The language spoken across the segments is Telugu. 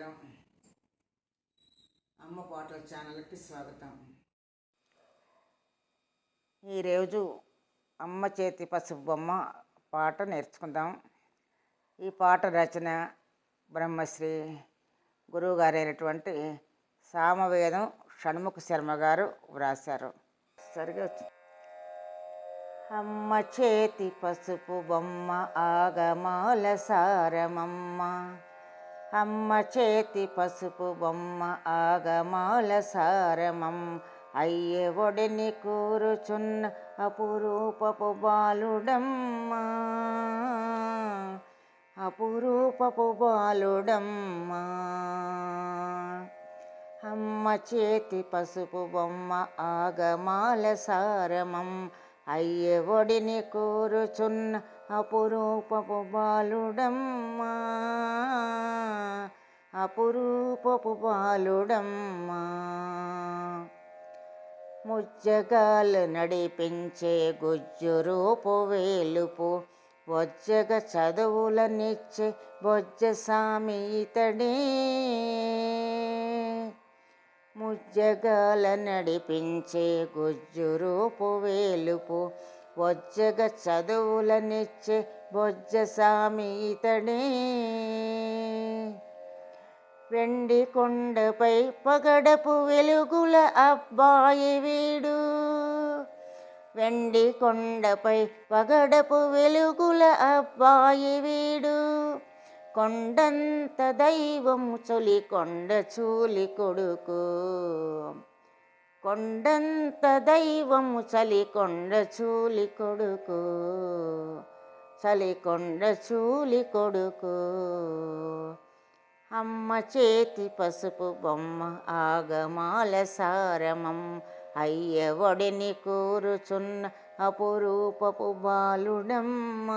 నమస్కారం. అమ్మ పాటల ఛానల్కి స్వాగతం. ఈరోజు అమ్మ చేతి పసుపు బొమ్మ పాట నేర్చుకుందాం. ఈ పాట రచన బ్రహ్మశ్రీ గురువుగారైనటువంటి సామవేదం షణ్ముఖ శర్మ గారు వ్రాశారు. సరిగా వచ్చింది అమ్మ చేతి పసుపు బొమ్మ ఆగమాల సారమమ్మ అమ్మ చేతి పసుపు బొమ్మ ఆగమాల సారమం. అయ్యే ఒడిని కూరుచున్న అపురూపపు బాలుడమ్మ. అపురూపపు బాలుడమ్మ. అమ్మ చేతి పసుపు బొమ్మ ఆగమాల సారమం. అయ్యే ఒడిని కూరుచున్న అపురూపపు బాలుడమ్మా. అపురూపపు బాలుడమ్మా ముజ్జగాలు నడిపించే గుజ్జు రూపు వేలుపు బొజ్జగ చదువులనిచ్చే బొజ్జ సామి ఇతడే. ముజ్జగాల నడిపించే గుజ్జు రూపు వేలుపు బొజ్జగ చదువులనిచ్చే బొజ్జ సామి ఇతడే. వెండి కొండపై పగడపు వెలుగుల అబ్బాయి వీడు. వెండి కొండపై పగడపు వెలుగుల అబ్బాయి వీడు. కొండంత దైవము చొలి కొండ చూలి కొడుకు. కొండంత దైవము చలి కొండ చూలి కొడుకు. చలి కొండ చూలి కొడుకు. అమ్మ చేతి పసుపు బొమ్మ ఆగమాల సారమం. అయ్య ఒడిని కూరుచున్న అపురూపపు బాలుడమ్మ.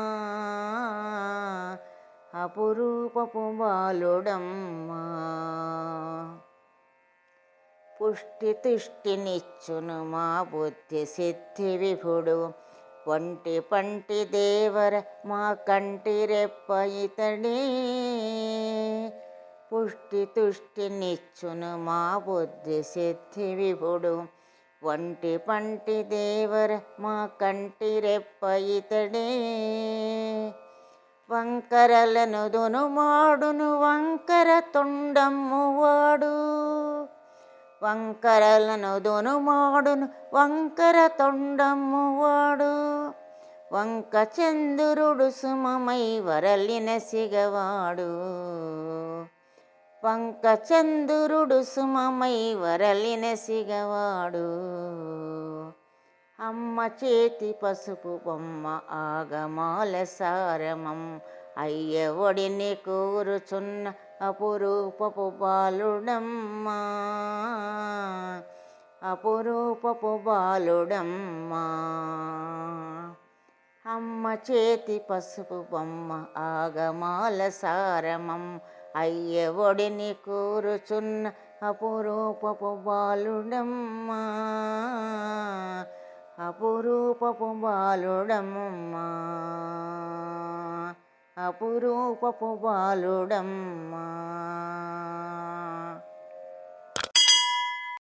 అపురూపపు బాలుడమ్మ. పుష్టి తుష్టినిచ్చును మా బుద్ధి సిద్ధి విభుడు. ఒంటి పంటి దేవర మా కంటి రెప్ప ఇతడే. పుష్టి తుష్టినిచ్చును మా బుద్ధి సిద్ధి విభుడు. వంటి పంటి దేవర మా కంటి రెప్ప ఇతడే. వంకరలను దునుమాడును వంకర తొండమ్ము వాడు. వంకరలను దునుమాడును వంకర తొండమ్ము వాడు. వంక చంద్రుడు సుమమై వరలిన సిగవాడు. పంకచంద్రుడు సుమమై వరలిన సిగవాడు. అమ్మ చేతి పసుపు బొమ్మ ఆగమాల సారమం అయ్య ఒడిని కూరుచున్న అపురూపపు బాలుడమ్మా. అపురూపపు బాలుడమ్మా. అమ్మ చేతి పసుపు బొమ్మ ఆగమాల సారమం అయ్యవడిని కూరుచున్న అపురూపపు బాలుడమ్మా? అపురూపపు బాలుడమ్మా? అపురూపపు బాలుడమ్మా?